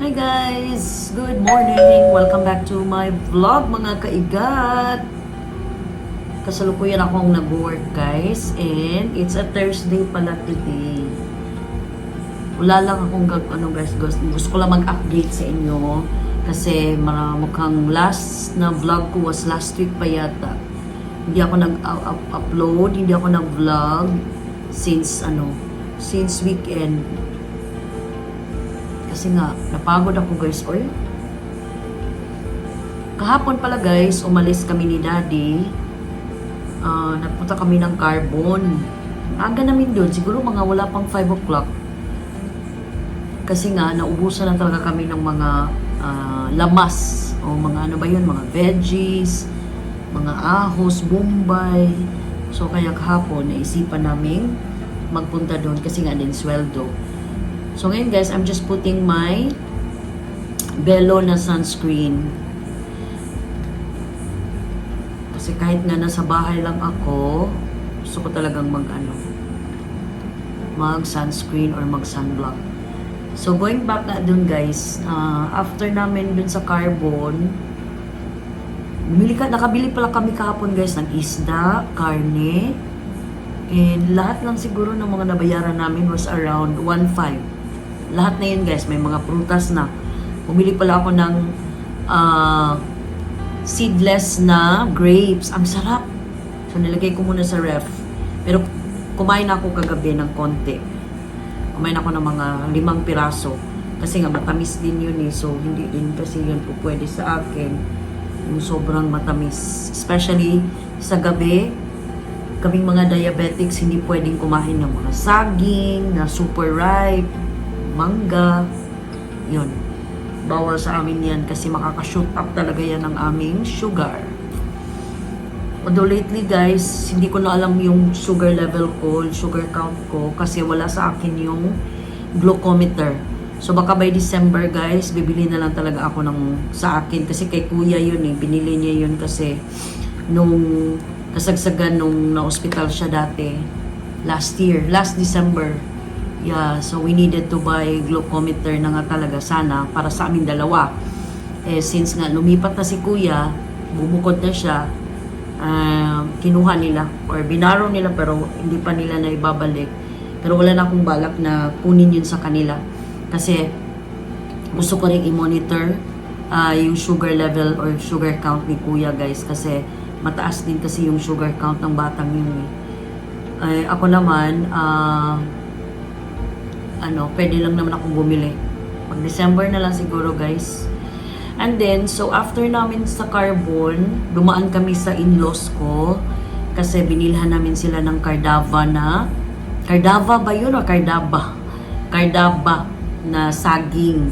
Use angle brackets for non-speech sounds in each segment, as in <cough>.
Hi guys! Good morning! Welcome back to my vlog mga kaigat! Kasalukuyan akong nag-work guys and it's a Thursday pala today. Wala lang akong gag ano guys, gusto, ko lang mag-update sa inyo kasi mukhang last na vlog ko was last week pa yata. Hindi ako nag-upload, hindi ako nag-vlog since ano, since weekend. Kasi nga, napagod ako guys. Oy. Kahapon pala guys, umalis kami ni daddy. Ah, nagpunta kami ng carbon. Aga namin doon, siguro mga wala pang 5 o'clock. Kasi nga, naubusan na talaga kami ng mga ah, lamas. O mga ano ba yun, mga veggies, mga ahos, bombay. So kaya kahapon, naisipan namin magpunta doon kasi nga din sweldo. So ngayon guys, I'm just putting my Bello na sunscreen. Kasi kahit nga nasa bahay lang ako, gusto ko talagang mag ano, mag sunscreen or mag sunblock. So going back nga dun guys, ah, after namin dun sa carbon, bumili ka, nakabili pala kami kahapon guys ng isda, karne, and lahat lang siguro ng mga nabayaran namin was around 1.5. Lahat na yun guys, may mga prutas na. Bumili pala ako ng ah, seedless na grapes. Ang sarap. So nilagay ko muna sa ref. Pero kumain ako kagabi ng konti. Kumain ako ng mga limang piraso. Kasi nga matamis din yun eh. So hindi din kasi yun po pwede sa akin. Yung sobrang matamis. Especially sa gabi, kaming mga diabetics hindi pwedeng kumain ng mga saging na super ripe, mangga, yun. Bawal sa amin yan kasi makaka-shoot up talaga yan ng aming sugar. Although lately guys, hindi ko na alam yung sugar level ko, sugar count ko kasi wala sa akin yung glucometer. So baka by December guys, bibili na lang talaga ako ng sa akin kasi kay kuya yun eh, binili niya yun kasi nung kasagsagan nung na-hospital siya dati last year, last December. Yeah, so we needed to buy glucometer na nga talaga sana para sa amin dalawa. Eh since nga lumipat na si kuya, bumukod na siya, ah, kinuha nila or binaro nila pero hindi pa nila na ibabalik. Pero wala na akong balak na kunin yun sa kanila. Kasi gusto ko rin i-monitor ah, yung sugar level or sugar count ni kuya guys kasi mataas din kasi yung sugar count ng batang yun eh. Ay, ako naman, ah, ano, pwede lang naman akong bumili. Pag December na lang siguro guys. And then, so after namin sa Carbon, dumaan kami sa in-laws ko kasi binilhan namin sila ng Cardava na Cardava ba yun o Cardaba? Cardaba na saging.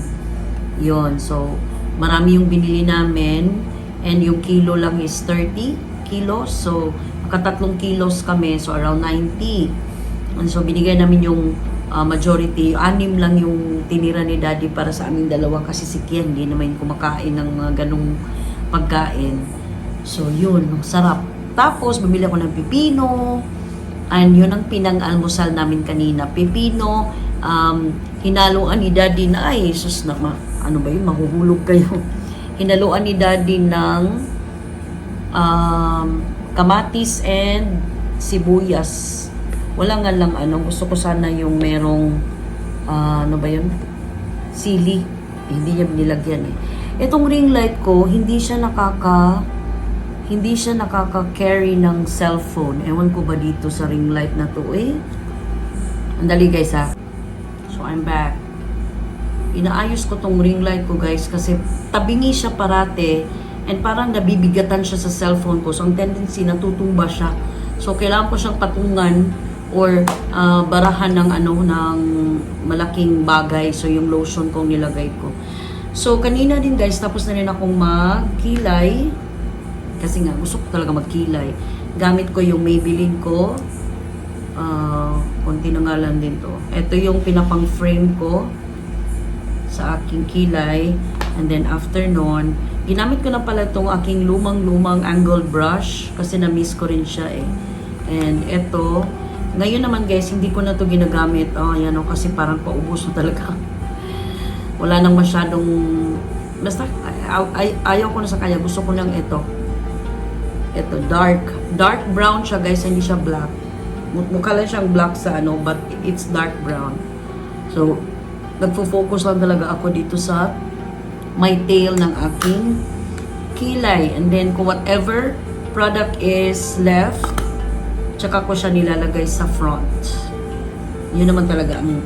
Yon So, marami yung binili namin and yung kilo lang is 30 kilos. So, makatatlong kilos kami. So, around 90. And so, binigay namin yung uh, majority. Anim lang yung tinira ni daddy para sa aming dalawa kasi si Kian hindi naman kumakain ng mga ganong pagkain. So, yun. Sarap. Tapos, bumili ako ng pipino. And yun ang pinang-almusal namin kanina. Pipino, um, hinaluan ni daddy na, ay, sus na, ma, ano ba yun, mahuhulog kayo. <laughs> hinaluan ni daddy ng um, kamatis and sibuyas. Wala nga lang ano, gusto ko sana yung merong ah, ano ba yun? Sili. Eh, hindi niya nilagyan eh. Itong ring light ko, hindi siya nakaka hindi siya nakaka-carry ng cellphone. Ewan ko ba dito sa ring light na to eh. Andali guys ha. So I'm back. Inaayos ko tong ring light ko guys kasi tabingi siya parate and parang nabibigatan siya sa cellphone ko. So ang tendency natutumba siya. So kailangan ko siyang patungan or ah, barahan ng ano ng malaking bagay. So yung lotion kong nilagay ko. So kanina din guys tapos na rin akong magkilay kasi nga gusto ko talaga magkilay. Gamit ko yung Maybelline ko. Ah, konti na nga lang din to. Ito yung pinapang frame ko sa aking kilay. And then after nun, ginamit ko na pala itong aking lumang-lumang angled brush kasi na-miss ko rin siya eh. And ito, ngayon naman guys, hindi ko na to ginagamit. Oh, yan o, kasi parang paubos na talaga. wala nang masyadong, basta ay, ay- ayaw ko na sa kanya, gusto ko nang ito. Ito, dark. Dark brown siya guys, hindi siya black. Mu- Mukha lang siyang black sa ano, but it's dark brown. So, nagfo-focus lang talaga ako dito sa my tail ng aking kilay. And then, kung whatever product is left, tsaka ko siya nilalagay sa front. Yun naman talaga ang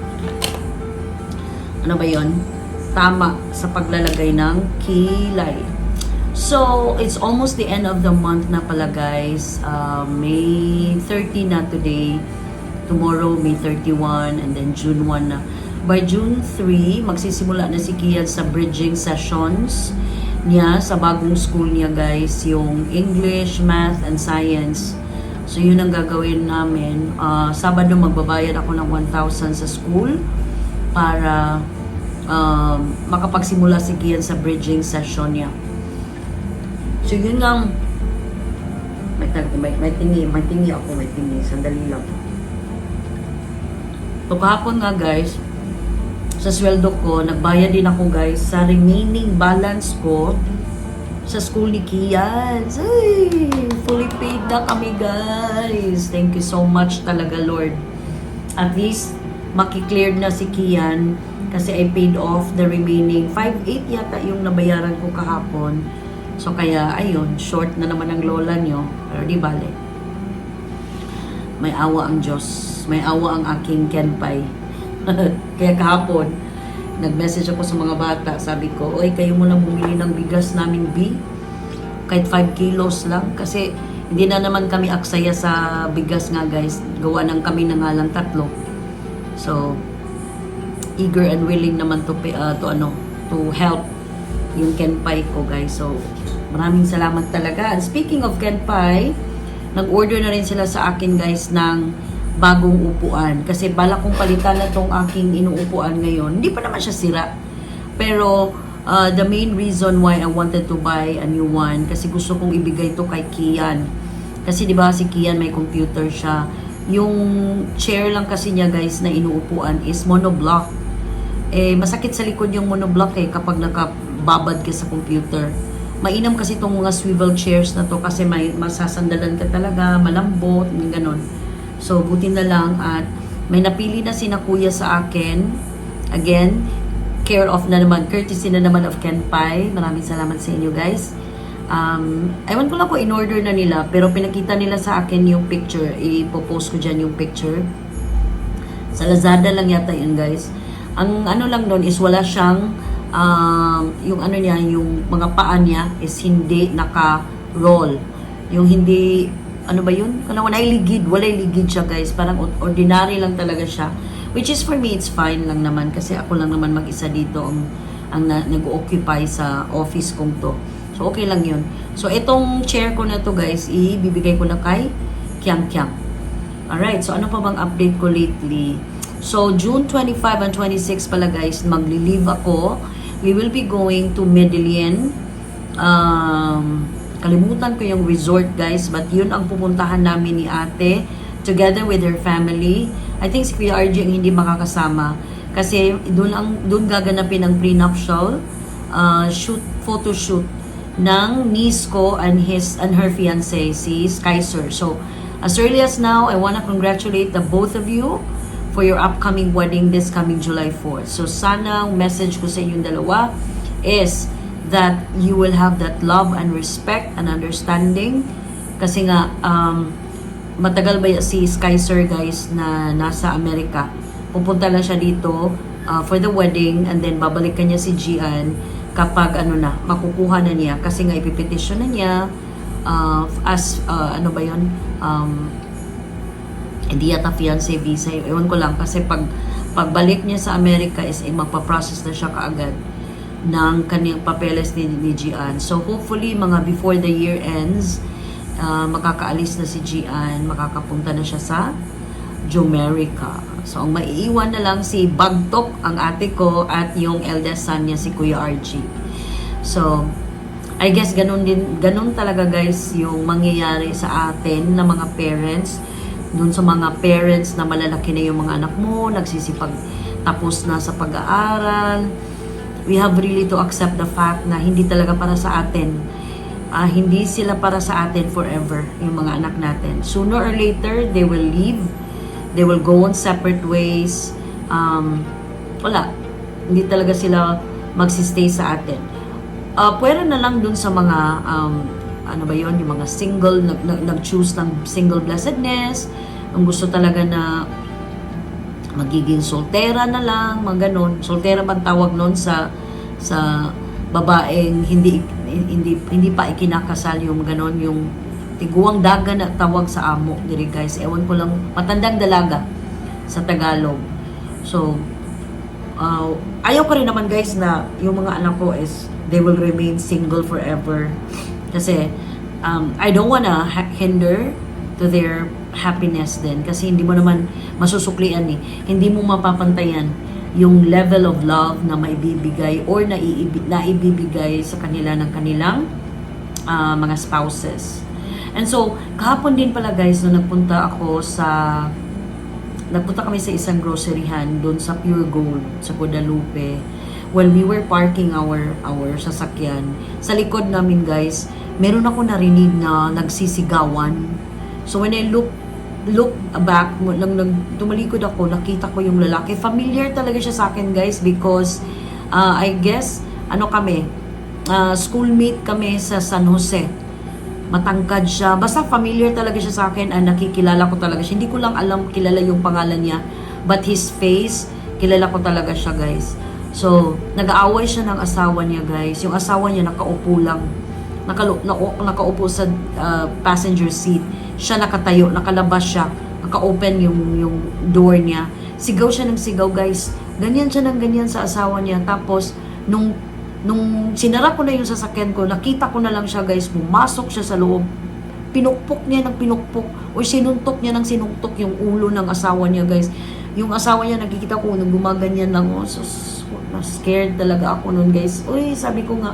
ano ba yun? Tama sa paglalagay ng kilay. So, it's almost the end of the month na pala guys. Uh, May 30 na today. Tomorrow, May 31. And then June 1 na. By June 3, magsisimula na si Kian sa bridging sessions niya sa bagong school niya guys. Yung English, Math, and Science. So, yun ang gagawin namin. Uh, Sabado, magbabayad ako ng 1,000 sa school para um, makapagsimula si Kian sa bridging session niya. So yun lang. May, may, may tingi, may tingi ako, may tingi. Sandali lang. So kahapon nga guys, sa sweldo ko, nagbayad din ako guys sa remaining balance ko sa school ni Kian. Ay, fully paid na kami guys. Thank you so much talaga Lord. At least, makikleared na si Kian kasi I paid off the remaining 5.8 yata yung nabayaran ko kahapon. So kaya ayun, short na naman ang lola nyo. Pero di bale. May awa ang Diyos. May awa ang aking Kenpai. <laughs> kaya kahapon, nag-message ako sa mga bata. Sabi ko, Oy, kayo muna bumili ng bigas namin, B. Kahit 5 kilos lang. Kasi hindi na naman kami aksaya sa bigas nga, guys. Gawa ng kami na nga lang tatlo. So, eager and willing naman to, uh, to ano, to help yung Kenpai ko guys. So, maraming salamat talaga. And speaking of Kenpai, nag-order na rin sila sa akin guys ng bagong upuan. Kasi bala kong palitan na tong aking inuupuan ngayon. Hindi pa naman siya sira. Pero, uh, the main reason why I wanted to buy a new one, kasi gusto kong ibigay to kay Kian. Kasi di ba si Kian may computer siya. Yung chair lang kasi niya guys na inuupuan is monoblock eh, masakit sa likod yung monoblock eh kapag nakababad ka sa computer. Mainam kasi itong mga swivel chairs na to kasi may masasandalan ka talaga, malambot, ganon. So, buti na lang at may napili na si na kuya sa akin. Again, care of na naman, courtesy na naman of Ken Pai. Maraming salamat sa inyo guys. Um, ewan ko lang kung in-order na nila, pero pinakita nila sa akin yung picture. Ipopost ko dyan yung picture. Sa Lazada lang yata yun guys. Ang ano lang doon is wala siyang um, yung ano niya, yung mga paa niya is hindi naka-roll. Yung hindi, ano ba yun? Kung wala ligid, wala ligid siya guys. Parang ordinary lang talaga siya. Which is for me, it's fine lang naman kasi ako lang naman mag-isa dito ang, ang na, nag-occupy sa office kong to. So, okay lang yun. So, itong chair ko na to guys, ibibigay ko na kay Kiang Kiang. Alright, so ano pa bang update ko lately? So, June 25 and 26 pala guys, magli-leave ako. We will be going to Medellin. Um, kalimutan ko yung resort guys, but yun ang pupuntahan namin ni ate together with her family. I think si Kuya RJ ang hindi makakasama kasi doon ang doon gaganapin ang prenuptial uh, shoot photo shoot ng niece ko and his and her fiance si Skyser. So as early as now, I want to congratulate the both of you for your upcoming wedding this coming July 4th. So sana message ko sa inyong dalawa is that you will have that love and respect and understanding. Kasi nga um, matagal ba si Skyser guys na nasa Amerika? Pupunta lang siya dito uh, for the wedding and then babalik niya si Gian kapag ano na makukuha na niya. Kasi nga ipipetisyon na niya uh, as uh, ano ba yon um, hindi yata fiancé visa ewan ko lang. Kasi pag pagbalik niya sa Amerika is eh, magpa-process na siya kaagad ng kaniyang papeles ni, ni Gian. So hopefully mga before the year ends, uh, makakaalis na si Gian, makakapunta na siya sa Jomerica. So ang maiiwan na lang si Bagtok, ang ate ko, at yung eldest son niya si Kuya RG. So, I guess ganun din, ganun talaga guys yung mangyayari sa atin na mga parents. Dun sa mga parents na malalaki na yung mga anak mo, nagsisipag tapos na sa pag-aaral, we have really to accept the fact na hindi talaga para sa atin. Ah, hindi sila para sa atin forever, yung mga anak natin. Sooner or later, they will leave. They will go on separate ways. Um, wala. Hindi talaga sila magsistay sa atin. Uh, pwede na lang dun sa mga, um, ano ba yon yung mga single, nag, nag, nag-choose ng single blessedness, ang gusto talaga na magiging soltera na lang, mga ganun. Soltera bang tawag nun sa sa babaeng hindi hindi hindi pa ikinakasal yung ganun yung tiguang daga na tawag sa amo diri guys. Ewan ko lang matandang dalaga sa Tagalog. So uh, ayaw ko rin naman guys na yung mga anak ko is they will remain single forever. Kasi um, I don't wanna hinder to their happiness din kasi hindi mo naman masusuklian eh. Hindi mo mapapantayan yung level of love na maibibigay or naiibi- naibibigay sa kanila ng kanilang ah, mga spouses. And so, kahapon din pala guys, nung nagpunta ako sa nagpunta kami sa isang groceryhan doon sa Pure Gold sa Guadalupe. When we were parking our our sasakyan, sa likod namin guys, meron ako narinig na nagsisigawan. So when I look look back, nang, nang tumalikod ako, nakita ko yung lalaki. Familiar talaga siya sa akin guys because uh, I guess ano kami, uh, schoolmate kami sa San Jose matangkad siya. Basta familiar talaga siya sa akin and nakikilala ko talaga siya. Hindi ko lang alam kilala yung pangalan niya. But his face, kilala ko talaga siya guys. So, nag-aaway siya ng asawa niya guys. Yung asawa niya nakaupo lang. Nakalo, na, nakaupo sa uh, passenger seat. Siya nakatayo, nakalabas siya. Naka-open yung, yung door niya. Sigaw siya ng sigaw guys. Ganyan siya ng ganyan sa asawa niya. Tapos, nung nung sinara ko na yung sasakyan ko, nakita ko na lang siya guys, pumasok siya sa loob. Pinukpok niya ng pinukpok o sinuntok niya ng sinuntok yung ulo ng asawa niya guys. Yung asawa niya nakikita ko nung gumaganyan lang oh, so, scared talaga ako noon guys. Uy, sabi ko nga,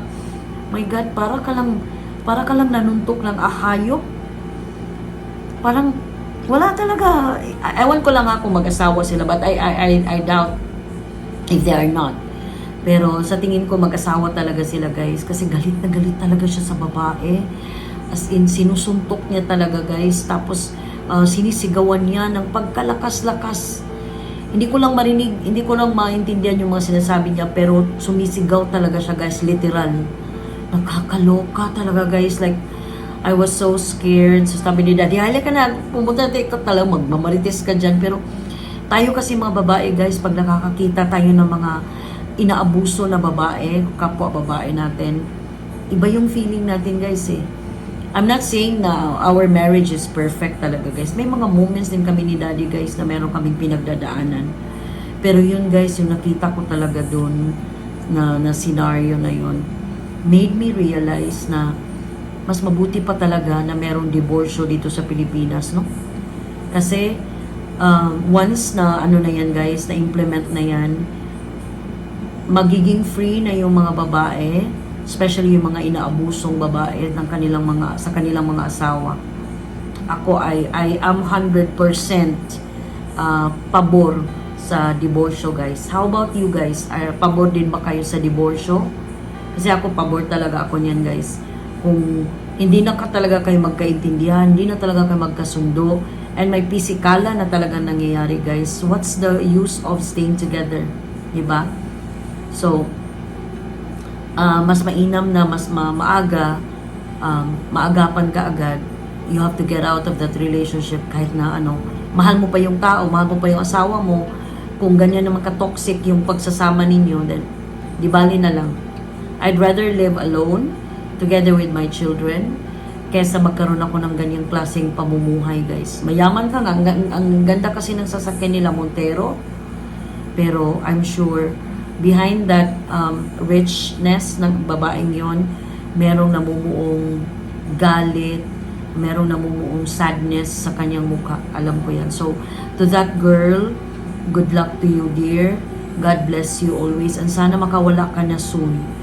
my God, para ka lang, para ka lang nanuntok ng ahayop. Parang, wala talaga. Ewan ko lang ako mag-asawa sila, but I, I, I, I doubt if they are not. Pero sa tingin ko mag-asawa talaga sila guys kasi galit na galit talaga siya sa babae. As in sinusuntok niya talaga guys tapos uh, sinisigawan niya ng pagkalakas-lakas. Hindi ko lang marinig, hindi ko lang maintindihan yung mga sinasabi niya pero sumisigaw talaga siya guys, literal. Nakakaloka talaga guys like I was so scared. So sabi ni Daddy, hala na, pumunta na tayo talaga, magmamarites ka dyan. Pero tayo kasi mga babae guys, pag nakakakita tayo ng mga inaabuso na babae, kapwa babae natin, iba yung feeling natin guys eh. I'm not saying na our marriage is perfect talaga guys. May mga moments din kami ni daddy guys na meron kaming pinagdadaanan. Pero yun guys, yung nakita ko talaga doon na, na scenario na yun, made me realize na mas mabuti pa talaga na merong diborsyo dito sa Pilipinas, no? Kasi, um, once na ano na yan guys, na implement na yan, magiging free na yung mga babae, especially yung mga inaabusong babae ng kanilang mga sa kanilang mga asawa. Ako ay I am 100% uh, pabor sa diborsyo, guys. How about you guys? Ay, pabor din ba kayo sa diborsyo? Kasi ako pabor talaga ako niyan, guys. Kung hindi na ka talaga kayo magkaintindihan, hindi na talaga kayo magkasundo, and may pisikala na talaga nangyayari, guys. What's the use of staying together? 'Di ba? So, uh, mas mainam na mas ma maaga, um, maagapan ka agad, you have to get out of that relationship kahit na ano, mahal mo pa yung tao, mahal mo pa yung asawa mo, kung ganyan naman ka-toxic yung pagsasama ninyo, then di bali na lang. I'd rather live alone, together with my children, kesa magkaroon ako ng ganyang klaseng pamumuhay, guys. Mayaman ka nga, ang, ang, ganda kasi ng sasakyan nila Montero, pero I'm sure behind that um, richness ng babaeng yon merong namumuong galit, merong namumuong sadness sa kanyang mukha. Alam ko yan. So, to that girl, good luck to you, dear. God bless you always. And sana makawala ka na soon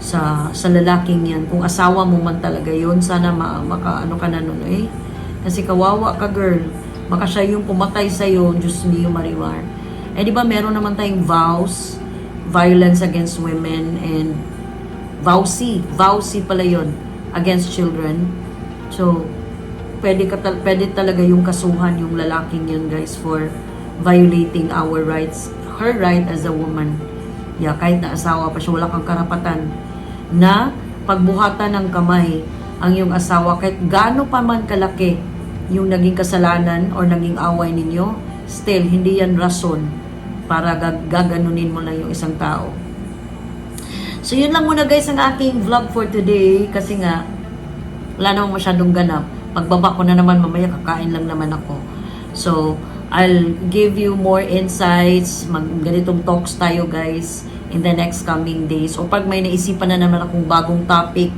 sa sa lalaking yan. Kung asawa mo man talaga yon sana ma, maka ano ka na nun eh. Kasi kawawa ka girl. Baka siya yung pumatay sa'yo, Diyos niyo mariwar. Eh di ba meron naman tayong vows violence against women and VAUSI, VAUSI pala yun, against children. So, pwede, ka tal- pwede talaga yung kasuhan yung lalaking yun guys for violating our rights, her right as a woman. Yeah, kahit na asawa pa siya, wala kang karapatan na pagbuhatan ng kamay ang iyong asawa kahit gaano pa man kalaki yung naging kasalanan or naging away ninyo, still, hindi yan rason para gag- gaganunin mo na yung isang tao. So, yun lang muna guys ang aking vlog for today kasi nga, wala namang masyadong ganap. Pagbaba ko na naman, mamaya kakain lang naman ako. So, I'll give you more insights, mag ganitong talks tayo guys in the next coming days. O pag may naisipan na naman akong bagong topic,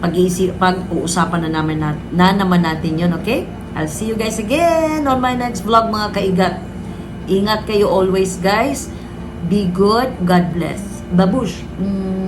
pag-iisip, pag-uusapan na naman na, na naman natin yun, okay? I'll see you guys again on my next vlog mga kaigat. Ingat kayo always guys. Be good. God bless. Babush. Mwah.